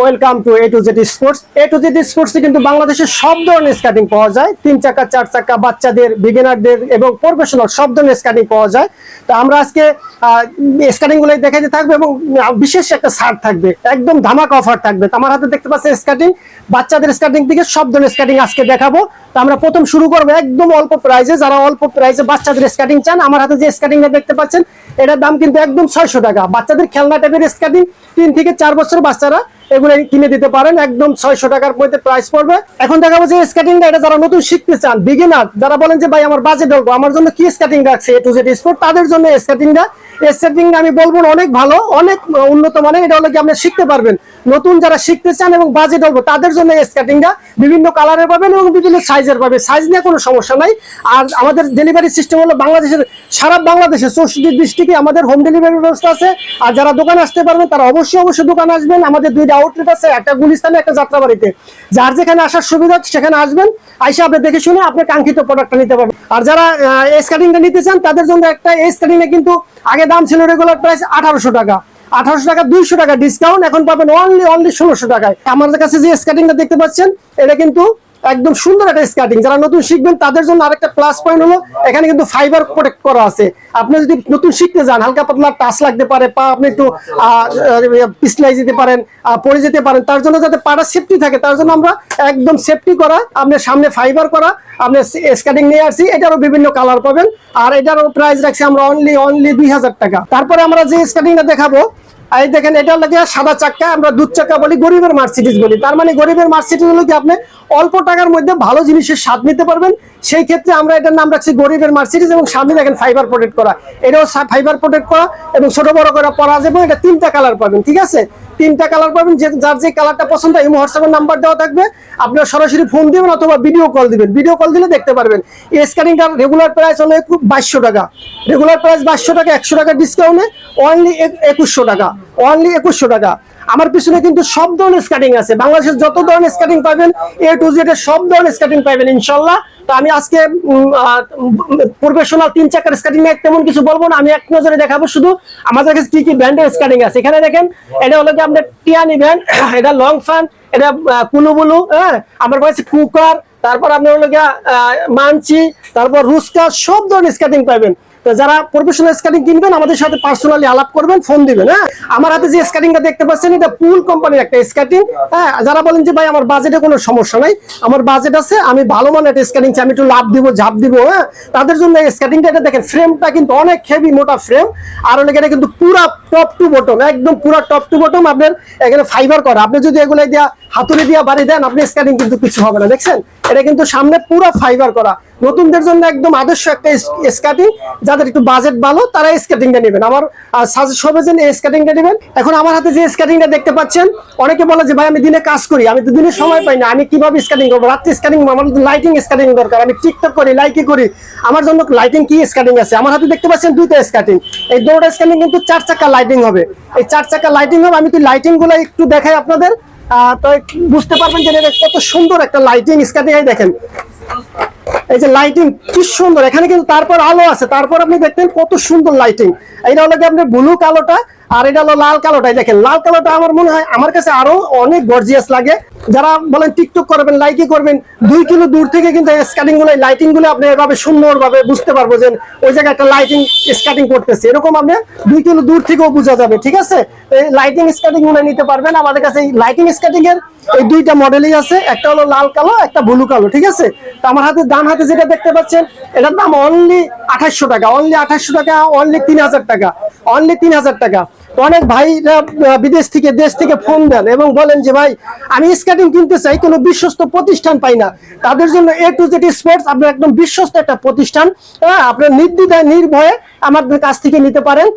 welcome to A to Z sports A to Z স্পোর্টসে কিন্তু বাংলাদেশের সব ধরনের স্কাটিং পাওয়া যায়। তিন চাকা, চার চাকা, বাচ্চাদের বিগিনারদের এবং প্রফেশনাল সব ধরনের স্কাটিং পাওয়া যায়। তো আমরা আজকে স্কাটিংগুলো দেখাতে থাকবে এবং বিশেষ একটা ছাড় থাকবে। একদম ধামাকা অফার থাকবে। তো আমার হাতে দেখতে পাচ্ছেন স্কাটিং বাচ্চাদের স্কাটিং থেকে সব ধরনের স্কাটিং আজকে দেখাবো। তো আমরা প্রথম শুরু করব একদম অল্প প্রাইসে যারা অল্প প্রাইসে বাচ্চাদের স্কাটিং চান, আমার হাতে যে স্কাটিংটা দেখতে পাচ্ছেন, এটার দাম কিন্তু একদম ছয়শো টাকা। বাচ্চাদের খেলনা টাইপের স্কাটিং তিন থেকে চার বছর বাচ্চারা এগুলো কিনে দিতে পারেন, একদম ছয়শো টাকার মধ্যে প্রাইস পড়বে। এখন দেখাবো যে স্কেটিংটা এটা যারা নতুন শিখতে চান বিগিনার যারা বলেন যে, ভাই, আমার বাজেট অল্প, আমার জন্য কি স্কেটিং রাখছে এ টু জেড স্পোর্ট তাদের জন্য স্কেটিংটা স্কেটিংটা আমি বলব অনেক ভালো, অনেক উন্নত মানের, এটা হলো কি আপনি শিখতে পারবেন। নতুন যারা শিখতে চান এবং বাজেট অল্প, তাদের জন্য স্কেটিংটা বিভিন্ন কালারের পাবেন এবং বিভিন্ন সাইজের পাবেন। সাইজ নিয়ে কোনো সমস্যা নাই। আর আমাদের ডেলিভারি সিস্টেম হলো বাংলাদেশের, সারা বাংলাদেশে চৌষট্টি ডিস্ট্রিক্টে আমাদের হোম ডেলিভারি ব্যবস্থা আছে। আর যারা দোকানে আসতে পারবেন, তারা অবশ্যই অবশ্যই দোকানে আসবেন। আমাদের দুইটা আউটলেট আছে, একটা গুলিস্তানে, একটা যাত্রাবাড়িতে। যার যেখানে আসার সুবিধা সেখানে আসবেন, আইসা আপনি দেখে শুনে আপনি কাঙ্ক্ষিত প্রোডাক্টটা নিতে পারবেন। আর যারা এস কাটিংটা নিতে চান, তাদের জন্য একটা এস কাটিংয়ে কিন্তু আগে দাম ছিল রেগুলার প্রাইস আঠারোশো টাকা। আঠারোশো টাকা, দুইশো টাকা ডিসকাউন্ট এখন পাবেন অনলি অনলি ষোলোশো টাকায়। আমাদের কাছে যে স্কাটিংটা দেখতে পাচ্ছেন, এটা কিন্তু একদম সুন্দর একটা স্কার্টিং যারা নতুন শিখবেন, তাদের জন্য আরেকটা প্লাস পয়েন্ট হলো, এখানে কিন্তু ফাইবার প্রোটেক্ট করা আছে। আপনি যদি নতুন শিখতে যান, হালকা পাতলা টাচ লাগতে পারে, পা আপনি একটু পিছলাই যেতে পারেন পড়ে যেতে পারেন, তার জন্য যাতে পাটা সেফটি থাকে, তার জন্য আমরা একদম সেফটি করা আপনার সামনে ফাইবার করা, আপনি স্কার্টিং নিয়ে আসছি এটারও বিভিন্ন কালার পাবেন। আর এটারও প্রাইস রাখছি আমরা অনলি অনলি দুই হাজার টাকা। তারপরে আমরা যে স্কার্টিংটা দেখাবো এই দেখেন, এটা লাগে সাদা চাক্কা, আমরা দুধ চাক্কা বলি, গরিবের মার্সিডিস বলি। তার মানে গরিবের মার্সিডিস হলো কি, আপনি অল্প টাকার মধ্যে ভালো জিনিসের স্বাদ নিতে পারবেন। সেই ক্ষেত্রে আমরা এটার নাম রাখছি গরিবের মার্সিডিজ এবং সামনে দেখেন ফাইবার প্রোটেক্ট করা। এটাও ফাইবার প্রোটেক্ট করা এবং ছোট বড় করে পরা যাবে এটা তিনটা কালার পাবেন, ঠিক আছে? তিনটা কালার পাবেন, যে যার যে কালারটা পছন্দ এই হোয়াটসঅ্যাপের নাম্বার দেওয়া থাকবে। আপনার সরাসরি ফোন দিবেন অথবা ভিডিও কল দিবেন। ভিডিও কল দিলে দেখতে পারবেন। এই স্ক্যানিংটার রেগুলার প্রাইস হলো বাইশশো টাকা। রেগুলার প্রাইস বাইশশো টাকা, একশো টাকা ডিসকাউন্টে অনলি একুশশো টাকা। অনলি একুশশো টাকা। আমার পিছনে কিন্তু সব ধরনের স্কাটিং আছে। বাংলাদেশের যত ধরনের স্কাটিং পাবেন এ টু জেড সব ধরনের স্কাটিং পাবেন, ইনশাল্লাহ। তো আমি আজকে প্রফেশনাল তিন চাকার স্কাটিং নিয়ে তেমন কিছু বলব না। আমি এক নজরে দেখাবো শুধু আমাদের কাছে কি কি ব্র্যান্ডের স্কাটিং আছে। এখানে দেখেন, এটা হলো কি আপনার টিয়ানি ব্র্যান্ড এটা লং ফান এটা কুলুবুলু হ্যাঁ? আমার কাছে কুকার, তারপর আপনি হলো মানচি তারপর রুস্কা, সব ধরনের স্কেটিং পাবেন। যারা প্রফেশনাল স্কেটিং কিনবেন, আমাদের সাথে পার্সোনালি আলাপ করবেন ফোন দিবেন হ্যাঁ? আমার হাতে যে স্কেটিংটা দেখতে পাচ্ছেন, এটা পুল কোম্পানির একটা স্কেটিং হ্যাঁ? যারা বলেন যে, ভাই, আমার বাজেটে কোনো সমস্যা নাই, আমার বাজেট আছে, আমি ভালো মানের একটা স্কেটিং চাই, আমি একটু লাভ দিব, ঝাপ দিব হ্যাঁ? তাদের জন্য এই স্কেটিংটা এটা দেখেন ফ্রেমটা কিন্তু অনেক হেভি মোটা ফ্রেম আর অনেক এটা কিন্তু পুরা টপ টু বটম একদম পুরা টপ টু বটম আপনার এখানে ফাইবার করা। আপনি যদি এগুলো দিয়া হাতুড়ি দিয়া বাড়ি দেন, আপনি স্ক্যানিং কিন্তু কিছু হবে না, দেখছেন? এটা কিন্তু সামনে পুরো ফাইবার করা। নতুনদের জন্য একদম আদর্শ একটা স্কেটিং যাদের একটু বাজেট ভালো, তারা স্কেটিংটা নেবেন। আমার সাজেস্ট হবে যে এই স্কেটিংটা নেবেন। এখন আমার হাতে যে স্কেটিংটা দেখতে পাচ্ছেন, অনেকে বলে যে, ভাই, আমি দিনে কাজ করি, আমি তো দিনে সময় পাই না, আমি কীভাবে স্কেটিং করব? রাত্রে স্কেটিং আমার লাইটিং স্কেটিং দরকার, আমি টিকটক করি লাইকি করি। আমার জন্য লাইটিং কি স্কেটিং আছে? আমার হাতে দেখতে পাচ্ছেন দুইটা স্কেটিং এই দুটো স্কেটিং কিন্তু চার চাকা লাইটিং হবে। এই চার চাকা লাইটিং হবে, আমি তো লাইটিংগুলো একটু দেখাই আপনাদের। তো বুঝতে পারবেন যে কত সুন্দর একটা লাইটিং স্কেটিং এই দেখেন। এই যে লাইটিং কি সুন্দর। এখানে কিন্তু তারপর আলো আছে, তারপর আপনি দেখতেন কত সুন্দর লাইটিং এটা হলো কি আপনার ব্লু কালোটা আর এটা হলো লাল কালোটাই। দেখেন, লাল কালোটা আমার মনে হয় আমার কাছে আরও অনেক গর্জিয়াস লাগে। যারা বলেন টিকটক করবেন লাইকি করবেন, দুই কিলো দূর থেকে কিন্তু স্কাটিংগুলো লাইটিংগুলো আপনি এভাবে সুন্দর ভাবে বুঝতে পারব যে ওই জায়গায় একটা লাইটিং স্কাটিং করতেছে। এরকম আপনি দুই কিলো দূর থেকেও বোঝা যাবে, ঠিক আছে? এই লাইটিং স্কাটিংগুলো নিতে পারবেন। আমাদের কাছে এই লাইটিং স্কাটিং এর এই দুইটা মডেলই আছে। একটা হলো লাল কালো, একটা ব্লু কালো, ঠিক আছে? তো আমার হাতে, ডান হাতে যেটা দেখতে পাচ্ছেন, এটার দাম অনলি আঠাশশো টাকা। অনলি আঠাশশো টাকা অনলি তিন হাজার টাকা। অনলি তিন হাজার টাকা। অনেক ভাইরা বিদেশ থেকে, দেশ থেকে ফোন দেন এবং বলেন যে, ভাই, আমি স্কেটিং কিনতে চাই, কোনো বিশ্বস্ত প্রতিষ্ঠান পাই না। তাদের জন্য এ টু জেড স্পোর্টস আপনার একদম বিশ্বস্ত একটা প্রতিষ্ঠান। হ্যাঁ আপনার নির্দ্বিধায়, নির্ভয়ে আমাদের কাছ থেকে নিতে পারেন।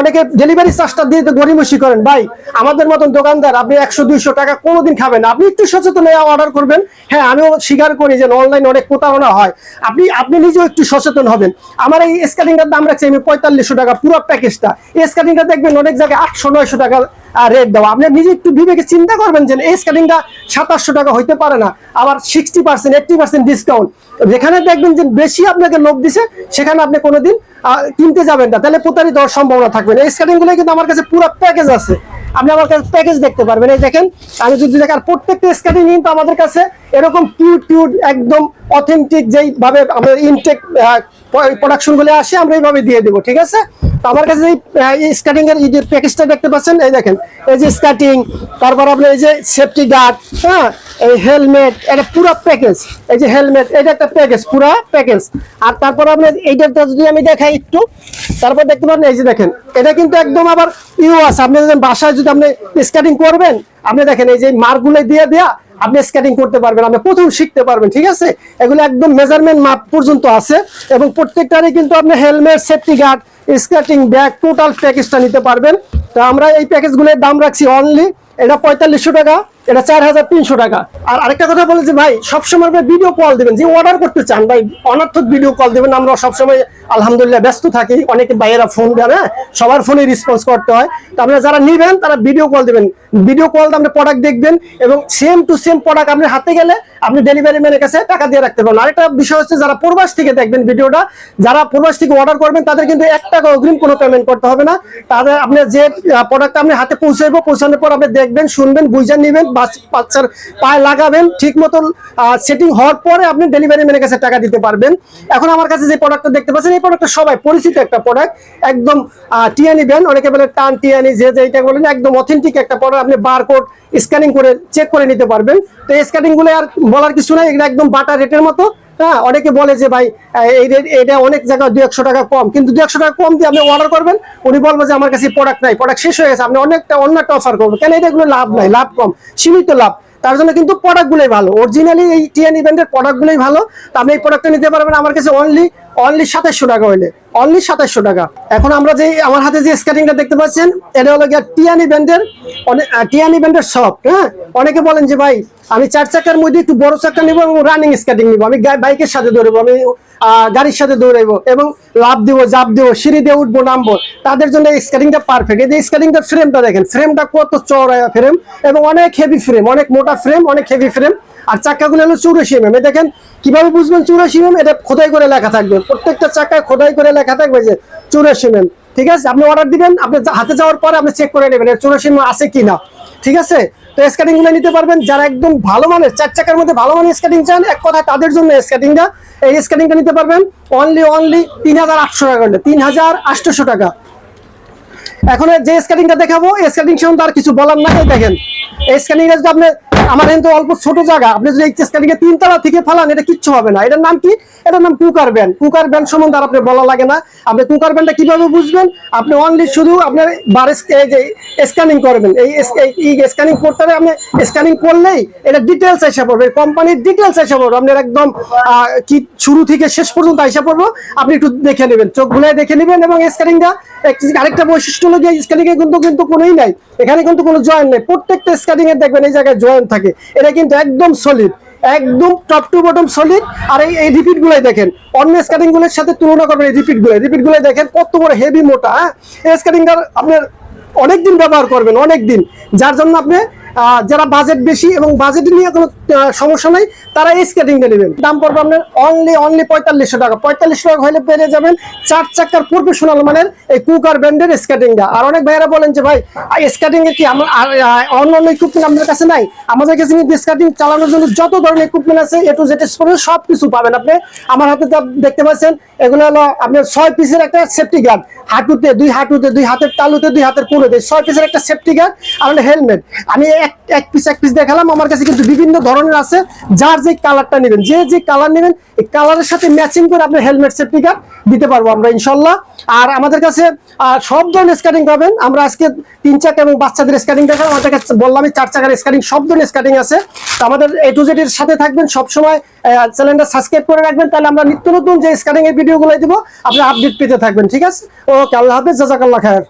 অনেকে ডেলিভারি চার্জটা দিয়ে তো গরিমসি করেন। ভাই, আমাদের মতন দোকানদার, আপনি একশো, দুইশো টাকা কোনোদিন খাবেন আপনি একটু সচেতন হয়ে অর্ডার করবেন। হ্যাঁ আমিও স্বীকার করি যে অনলাইন অনেক প্রতারণা হয়। আপনি আপনি নিজেও একটু সচেতন হবেন। আমার এই স্ক্যানিংটার দাম রাখছি আমি পঁয়তাল্লিশশো টাকা, পুরো প্যাকেজটা এই স্ক্যানিংটা দেখবেন অনেক আটশো নয়শো টাকা রেট দেওয়া। আপনি নিজে একটু বিবেকে চিন্তা করবেন যে এই স্ক্যানিংটা সাতাশশো টাকা হইতে পারে না। আবার sixty percent eighty percent discount যেখানে দেখবেন যে বেশি আপনাকে লোক দিছে সেখানে আপনি কোনোদিন আহ, কিনতে যাবেন না। তাহলে প্রতারিত হওয়ার সম্ভাবনা থাকবে না। এই স্ক্যানিংগুলো কিন্তু আমার কাছে পুরো প্যাকেজ আছে। আপনি আমার কাছে প্যাকেজ দেখতে পারবেন। এই দেখেন আমি যদি দেখার প্রত্যেকটা স্কাটিং কিন্তু আমাদের কাছে এরকম কিউট কিউট একদম অথেন্টিক যেইভাবে আমাদের ইনটেক প্রোডাকশনগুলো আসে আমরা এইভাবে দিয়ে দেবো। ঠিক আছে? আমার কাছে এই স্কাটিং এর যে প্যাকেজটা দেখতে পাচ্ছেন? এই দেখেন, এই যে স্কাটিং তারপর আপনার এই যে সেফটি গার্ড হ্যাঁ? এই হেলমেট এটা পুরো প্যাকেজ এই যে হেলমেট এটা একটা প্যাকেজ পুরো প্যাকেজ আর তারপর আপনার এইটা যদি আমি দেখাই একটু, তারপর দেখতে পারেন, এই যে দেখেন, এটা কিন্তু একদম আবার ইউ আছে আপনি যদি বাসায় যদি আপনি স্কাটিং করবেন, আপনি দেখেন, এই যে মার্কগুলো দিয়ে দেয়া, আপনি স্কেটিং করতে পারবেন, আপনি প্রথম শিখতে পারবেন, ঠিক আছে? এগুলো একদম মেজারমেন্ট মাপ পর্যন্ত আছে, এবং প্রত্যেকটারই কিন্তু আপনি helmet safety guard skating bag total প্যাকেজটা নিতে পারবেন। তো আমরা এই প্যাকেজগুলোর দাম রাখছি অনলি এটা পঁয়তাল্লিশশো টাকা, এটা চার হাজার তিনশো টাকা। আর আরেকটা কথা বলে যে ভাই, সবসময় ভিডিও কল দেবেন, যে অর্ডার করতে চান, ভাই, অনার্থক ভিডিও কল দেবেন, আমরা সবসময় আলহামদুলিল্লাহ ব্যস্ত থাকি, অনেকে ভাইয়েরা ফোন দেন হ্যাঁ সবার ফোনে রেসপন্স করতে হয়। তো আপনারা যারা নেবেন, তারা ভিডিও কল দিবেন। ভিডিও কল আপনি প্রোডাক্ট দেখবেন এবং সেম টু সেম প্রোডাক্ট আপনি হাতে গেলে আপনি ডেলিভারি ম্যানের কাছে টাকা দিয়ে রাখতে পারবেন। আরেকটা বিষয় হচ্ছে যারা প্রবাস থেকে দেখবেন ভিডিওটা যারা প্রবাস থেকে অর্ডার করবেন, তাদের কিন্তু এক টাকা অগ্রিম কোনো পেমেন্ট করতে হবে না। তাদের আপনি যে প্রোডাক্ট আপনি হাতে পৌঁছাইবো, পৌঁছানোর পর আপনি দেখবেন, শুনবেন, বুঝে নেবেন বাচ্চার পায়ে লাগাবেন ঠিক মতন সেটিং হওয়ার পরে আপনি ডেলিভারি ম্যানের কাছে টাকা দিতে পারবেন। এখন আমার কাছে যে প্রোডাক্টটা দেখতে পাচ্ছেন, এই প্রোডাক্টটা সবাই পরিচিত একটা প্রোডাক্ট একদম টিয়ানি ব্যান অনেকে বলে টান টিয়ানি যে যে এটা বলেন, একদম অথেন্টিক একটা প্রোডাক্ট আপনি বারকোড স্ক্যানিং করে চেক করে নিতে পারবেন। তো এই স্ক্যানিংগুলো আর বলার কিছু নাই এটা একদম বাটা রেটের মতো। হ্যাঁ অনেকে বলে যে ভাই এই রেট এটা অনেক জায়গায় দু একশো টাকা কম। কিন্তু দু একশো টাকা কম দিয়ে আপনি অর্ডার করবেন, উনি বলব যে আমার কাছে প্রোডাক্ট নাই প্রোডাক্ট শেষ হয়ে গেছে, আপনি অনেকটা, অন্য একটা অফার করবেন। কেন এটাগুলো লাভ নাই? লাভ কম, সীমিত লাভ। তার জন্য কিন্তু প্রোডাক্টগুলোই ভালো। অরিজিনালি এই টিএন ইভেন্টের প্রোডাক্টগুলোই ভালো। তো আপনি এই প্রোডাক্টটা নিতে পারবেন, আমার কাছে অনলি অনলি সাতাশশো টাকা হইলে। অনলি সাতাশশো টাকা। এখন আমরা যে, আমার হাতে যে স্কেটিংটা দেখতে পাচ্ছেন, এটা হলো গিয়া টিয়ান ইভেন্টের টিয়ান ইভেন্টের শপ হ্যাঁ? অনেকে বলেন যে, ভাই, আমি চার চাকার মধ্যে একটু বড় চাকা নিবো এবং রানিং স্কেটিং নিবো। আমি বাইকের সাথে দৌড়বো, আমি গাড়ির সাথে দৌড়াইবো এবং লাভ দিব, জাপ দিব, সিঁড়ি দিয়ে উঠবো, নামবো। তাদের জন্য এই স্কেটিংটা পারফেক্ট এই স্কেটিংটার ফ্রেমটা দেখেন ফ্রেমটা কত চড়া ফ্রেম এবং অনেক হেভি ফ্রেম অনেক মোটা ফ্রেম অনেক হেভি ফ্রেম আর চাকাগুলো হলো চৌরাশি এম এ। দেখেন, কীভাবে বুঝবেন চৌরাশি এম এটা খোদাই করে লেখা থাকবে। প্রত্যেকটা চাকায় খোদাই করে লেখা থাকবে যে চৌরাশি এম ঠিক আছে? আপনি অর্ডার দিবেন, আপনি হাতে যাওয়ার পরে আপনি চেক করে নেবেন চৌরাশি এম আছে কিনা। ঠিক আছে? তো স্কেটিংগুলো নিতে পারবেন। যারা একদম ভালো মানের, চার চাকার মধ্যে ভালো মানের স্কেটিং চান, এক কথা তাদের জন্য স্কেটিংটা এই স্কেটিংটা নিতে পারবেন অনলি অনলি তিন হাজার আটশো টাকা করলে তিন হাজার আটশোশো টাকা। এখন যে স্কেটিংটা দেখাবো স্কেটিং সম্বন্ধে আর কিছু বলার নাই। দেখেন, এই স্কেটিং যদি আপনি আমার কিন্তু অল্প ছোট জায়গা। আপনি যদি এই স্কেটিং তিন তলা থেকে ফেলান, এটা কিচ্ছু হবে না। এটার নাম কি? এটার নাম কুকার ব্যান্ড। কুকার ব্যান্ড সম্বন্ধে আর আপনি বলা লাগে না। আপনি কুকার ব্যান্ডটা কীভাবে বুঝবেন? আপনি অনলি শুধু আপনার বার যে স্ক্যানিং করবেন। এই স্ক্যানিং করতে হবে আপনি স্ক্যানিং করলেই এটা ডিটেলস এসে পড়বে। কোম্পানির ডিটেলস এসে পড়বে। আপনার একদম কি শুরু থেকে শেষ পর্যন্ত এসে পড়ব। আপনি একটু দেখে নেবেন। চোখ গুলাই দেখে নেবেন এবং স্ক্যানিংটা আরেকটা বৈশিষ্ট্য হলো যে স্ক্যানিং এ কিন্তু কিন্তু কোনোই নাই। এখানে কিন্তু কোনো জয়েন্ট নেই। প্রত্যেকটা স্ক্যানিং এর দেখবেন এই জায়গায় জয়েন্ট থাকে। এটা কিন্তু একদম সলিড একদম টপ টু বটম সলিড আর এই এই রিপিট গুলাই দেখেন, অন্য স্কেটিংগুলোর সাথে তুলনা করবেন এই রিপিটগুলো রিপিট গুলাই দেখেন কত বড় হেভি মোটা হ্যাঁ? এই স্কেটিংটার আপনার অনেকদিন ব্যবহার করবেন অনেক দিন যার জন্য আপনি যারা বাজেট বেশি এবং বাজেট নিয়ে কোনো সমস্যা নাই, তারা এই স্কেটিংটা নেবেন। দাম পড়বে আপনার অনলি অনলি পঁয়তাল্লিশশো টাকা। পঁয়তাল্লিশশো টাকা হলে পেরে যাবেন চার চাকার প্রফেশনাল মানের এই কুকার ব্র্যান্ডের স্কেটিংটা আর অনেক ভাইয়েরা বলেন যে, ভাই স্কেটিং এর কি আমার অন্য অন্য ইকুইপমেন্ট আপনার কাছে নাই? আমাদের কাছে কিন্তু স্কেটিং চালানোর জন্য যত ধরনের ইকুইপমেন্ট আছে এ টু জেড সব কিছু পাবেন আপনি। আমার হাতে দেখতে পাচ্ছেন, এগুলো হলো আপনার ছয় পিসের একটা সেফটি গার্ড হাঁটুতে, দুই হাঁটুতে, দুই হাতের তালুতে, দুই হাতের পুরোতে ছয় পিসের একটা সেফটি গার্ড আর হেলমেট আমি এক এক পিস এক পিস দেখালাম, আমার কাছে কিন্তু বিভিন্ন ধরনের আছে, যার যে কালারটা নেবেন, যে যে কালার নেবেন, এই কালারের সাথে ম্যাচিং করে আপনার হেলমেট সেফটি গার্ড দিতে পারব আমরা, ইনশাল্লাহ। আর আমাদের কাছে সব ধরনের স্কাটিং পাবেন। আমরা আজকে তিন চাকা এবং বাচ্চাদের স্কাটিং দেখালাম আমাদের কাছে বললাম চার চাকার স্কাটিং সব ধরনের স্কাটিং আছে। তো আমাদের এ টু জেড এর সাথে থাকবেন, সবসময় চ্যানেলটা সাবস্ক্রাইব করে রাখবেন। তাহলে আমরা নিত্য নতুন যে স্কাটিং এর ভিডিওগুলো দিব আপনি আপডেট পেতে থাকবেন, ঠিক আছে? ওকে, আল্লাহ হাফেজ, জাজাকাল্লাহ খায়ের।